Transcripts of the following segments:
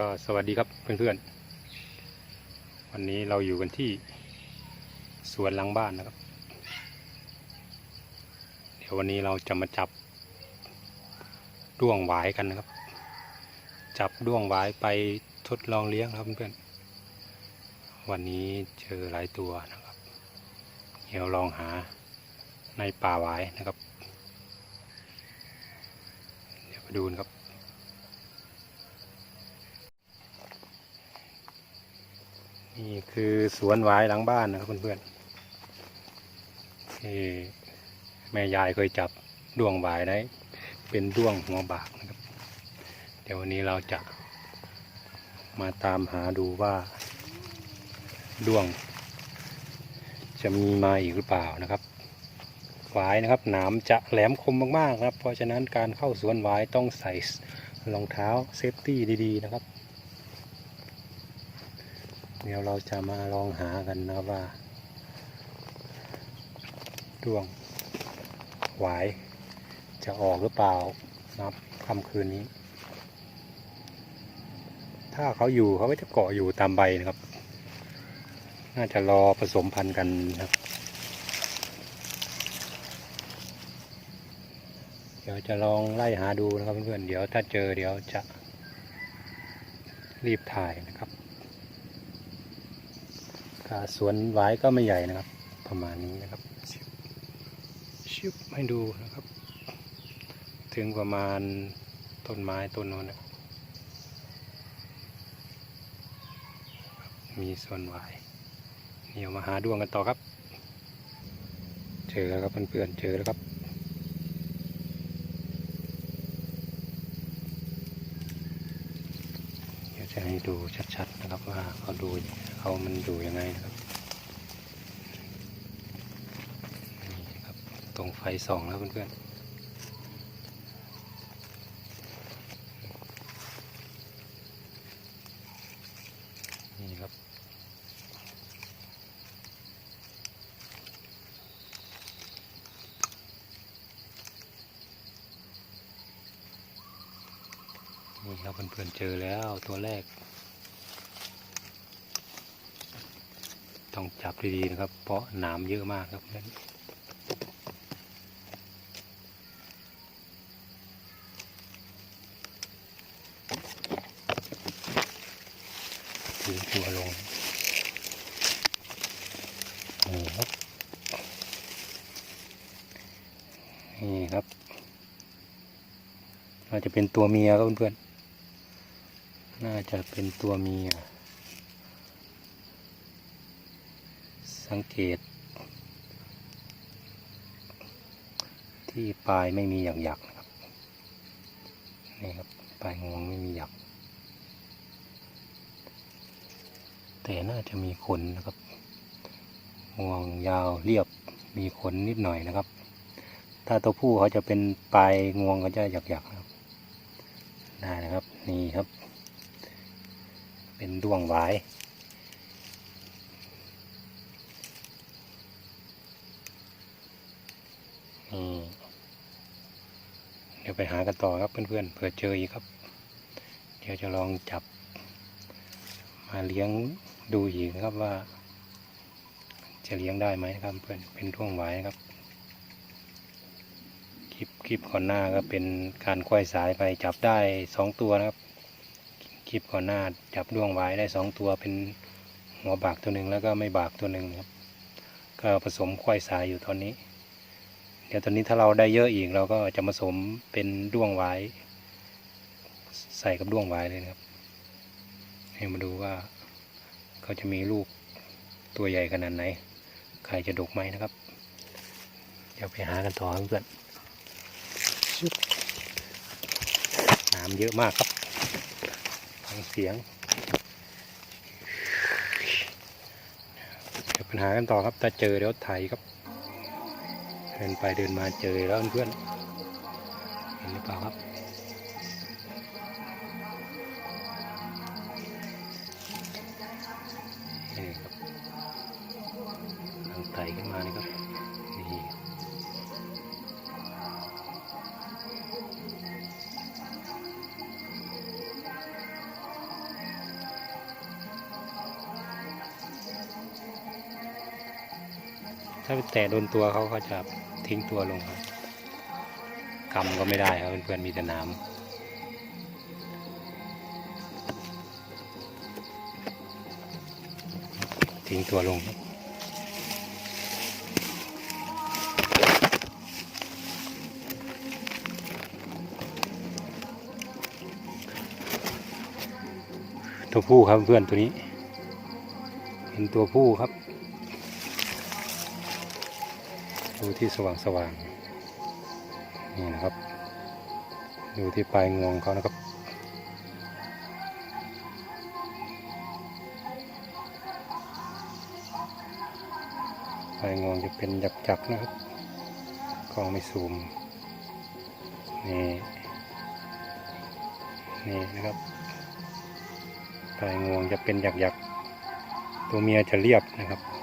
ก็สวัสดีครับเพื่อนๆ วันนี้เราอยู่กันที่สวนหลังบ้านนะครับ เดี๋ยววันนี้เราจะมาจับด้วงหวายกันนะครับ จับด้วงหวายไปทดลองเลี้ยงครับเพื่อนๆ วันนี้เจอหลายตัวนะครับ เดี๋ยวลองหาในป่าหวายนะครับ เดี๋ยวไปดูนะครับ นี่คือสวนหวายหลังบ้านนะครับเพื่อนๆที่แม่ยายเคยจับด้วงหวายได้เป็นด้วงหัวบากนะครับ เดี๋ยววันนี้เราจะมาตามหาดูว่าด้วง จะมีมาอีกหรือเปล่านะครับหวายนะครับหนามจะแหลมคมมากๆนะครับ เพราะฉะนั้นการเข้าสวนหวายต้องใส่รองเท้าเซฟตี้ดีๆนะครับ เดี๋ยวเราจะมาลองหากันนะว่าดวงหวาย จะออกหรือเปล่านะครับค่ำคืนนี้ ถ้าเขาอยู่เขาก็จะเกาะอยู่ตามใบนะครับ น่าจะรอผสมพันธุ์กันนะครับ เดี๋ยวจะลองไล่หาดูนะครับเพื่อนๆเดี๋ยวถ้าเจอเดี๋ยวจะรีบถ่ายนะครับ สวนหวายก็ไม่ใหญ่นะครับ ประมาณนี้นะครับ ชิบชิบให้ดูนะครับ ถึงประมาณต้นไม้ต้นโน้นนะมีส่วนหวายเดี๋ยวมาหาดวงกันต่อครับ เจอแล้วครับเพื่อนๆเจอแล้วครับเดี๋ยวจะให้ดูชัดๆนะครับว่าเขาดู เขามันอยู่ยังไงนะครับนี่ครับ ตรงไฟส่องแล้วเพื่อนๆนี่ครับนี่ครับเพื่อนๆเจอแล้วตัวแรก ต้องจับดีๆนะครับ เพราะหนามเยอะมากครับเพื่อนถือตัวลงนี่ครับนี่ครับน่าจะเป็นตัวเมียครับเพื่อนๆน่าจะเป็นตัวเมีย สังเกต ที่ปลายไม่มีหยักหยักนะครับนี่ครับปลายงวงไม่มีหยัก แต่น่าจะมีขนนะครับงวงยาวเรียบมีขนนิดหน่อยนะครับ ถ้าตัวผู้เขาจะเป็นปลายงวงเขาจะหยักหยักนะครับได้นะครับนี่ครับ เป็นดวงหวาย นี่ เดี๋ยวไปหากันต่อครับเพื่อนๆเผื่อเจออีกครับ เดี๋ยวจะลองจับ มาเลี้ยงดูอีกครับว่า จะเลี้ยงได้ไหมครับเพื่อนเป็นท่วงไว้ครับคลิปคลิปก่อนหน้าก็เป็นการควายสายไปจับได้สองตัวนะครับ คลิปก่อนหน้าจับด้วงไว้ได้สองตัวเป็นหัวบากตัวหนึ่งแล้วก็ไม่บากตัวหนึ่งครับ ก็ผสมควายสายอยู่ตอนนี้ เดี๋ยวตอนนี้ถ้าเราได้เยอะอีกเราก็จะผสมเป็นด้วงไว้ ใส่กับด้วงไว้เลยนะครับ ให้มาดูว่าเขาจะมีลูกตัวใหญ่ขนาดไหนใครจะดกไหมนะครับ เดี๋ยวไปหากันต่อครับเพื่อนน้ำเยอะมากครับฟังเสียงเดี๋ยวไปหากันต่อครับถ้าเจอเดี๋ยวถ่ายครับ เดินไปเดินมาเจอแล้วเพื่อนเห็นหรือเปล่าครับ ถ้าแตะโดนตัวเขาเขาจะทิ้งตัวลงครับกำก็ไม่ได้ครับเพื่อนๆมีแต่น้ำทิ้งตัวลงครับตัวผู้ครับเพื่อนตัวนี้ เป็นตัวผู้ครับ ดูที่สว่างสว่างๆนี่นะครับ ดูที่ปลายงวงเขานะครับ ปลายงวงจะเป็นหยักๆนะครับกล้องไม่ซูม นี่ นี่นะครับ ปลายงวงจะเป็นหยักๆตัวเมียจะเรียบนะครับ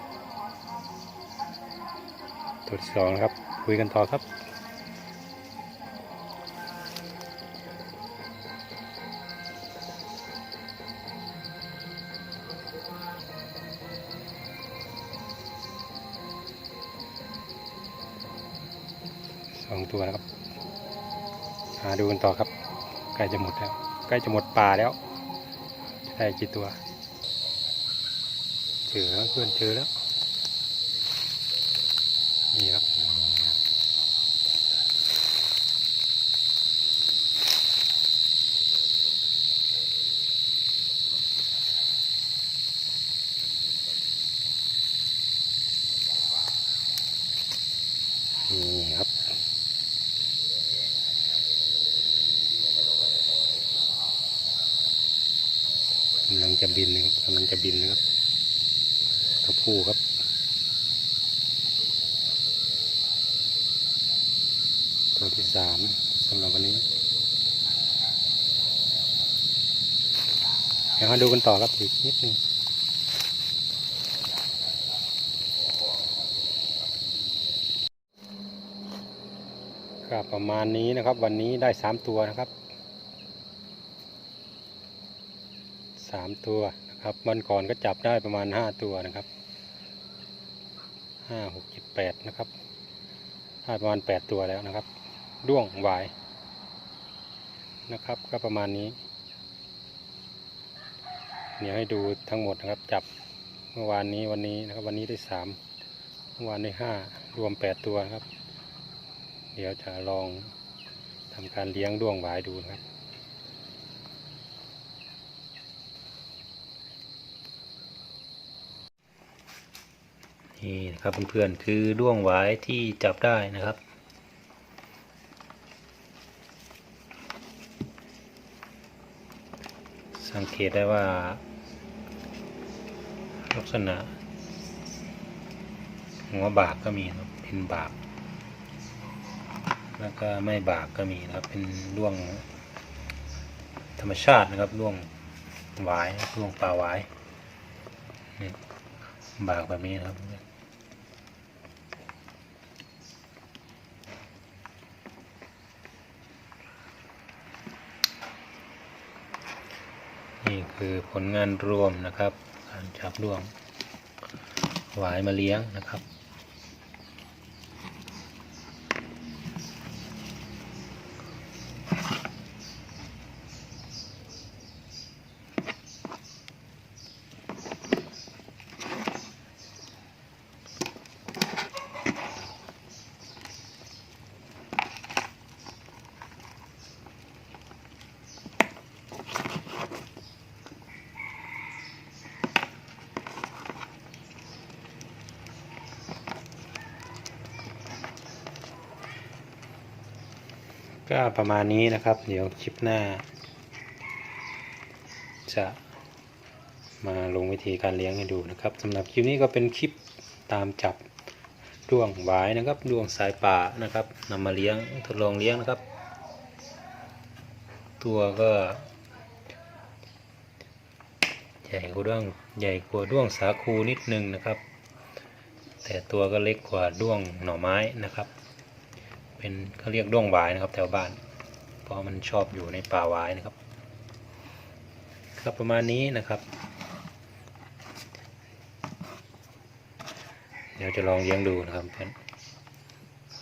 ตัวที่สองนะครับ คุยกันต่อครับสองตัวนะครับหาดูกันต่อครับ ใกล้จะหมดแล้ว ใกล้จะหมดป่าแล้ว ได้กี่ตัว เจอเพื่อนเจอแล้ว นี่ครับ กำลังจะบินนะครับกำลังจะบินนะครับตัวผู้ครับตัวที่สามสำหรับวันนี้เดี๋ยวมาดูกันต่อครับอีกนิดนึง ประมาณนี้นะครับ วันนี้ได้สามตัวนะครับสามตัวนะครับวันก่อนก็จับได้ประมาณห้าตัวนะครับห้าหกเจ็ดแปดนะครับได้ประมาณแปดตัวแล้วนะครับด้วงวายนะครับ ก็ประมาณนี้ เดี๋ยวให้ดูทั้งหมดนะครับจับเมื่อวานนี้วันนี้นะครับ วันนี้ได้สามเมื่อวานได้ห้ารวมแปดตัวครับ เดี๋ยวจะลองทำการเลี้ยงด้วงหวายดูนะครับ นี่นะครับเพื่อนๆคือด้วงหวายที่จับได้นะครับสังเกตได้ว่า ลักษณะหัวบากก็มีครับเป็นบาก แล้วก็ไม่บากก็มีนะครับเป็นด้วงธรรมชาตินะครับด้วงหวายด้วงปลาหวายนี่บากแบบนี้นะครับนี่คือผลงานรวมนะครับ การจับด้วงหวายมาเลี้ยงนะครับ ก็ประมาณนี้นะครับ เดี๋ยวคลิปหน้า จะมาลงวิธีการเลี้ยงให้ดูนะครับสำหรับคลิปนี้ก็เป็นคลิปตามจับด้วงหวายนะครับด้วงสายป่านะครับนำมาเลี้ยงทดลองเลี้ยงนะครับ ตัวก็ใหญ่กว่าด้วงใหญ่กว่าด้วงสาคูนิดนึงนะครับ แต่ตัวก็เล็กกว่าด้วงหน่อไม้นะครับ เป็นเขาเรียกด้วงหวายนะครับ แถวบ้าน เพราะมันชอบอยู่ในป่าหวายนะครับ ครับประมาณนี้นะครับ เดี๋ยวจะลองเลี้ยงดูนะครับเพื่อน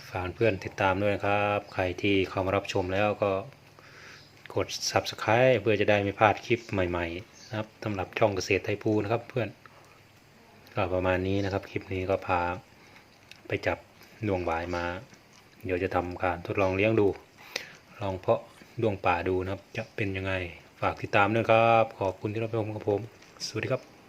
ฝากเพื่อนติดตามด้วยนะครับ ใครที่เข้ามารับชมแล้วก็กด subscribe เพื่อจะได้ไม่พลาดคลิปใหม่ๆ นะครับสำหรับช่องเกษตรไทยภูนะครับเพื่อนก็ประมาณนี้นะครับ คลิปนี้ก็พาไปจับดวงวายมา เดี๋ยวจะทำการทดลองเลี้ยงดู ลองเพาะดวงป่าดูนะครับ จะเป็นยังไง ฝากติดตามด้วยครับ ขอบคุณที่รับชมกับผม สวัสดีครับ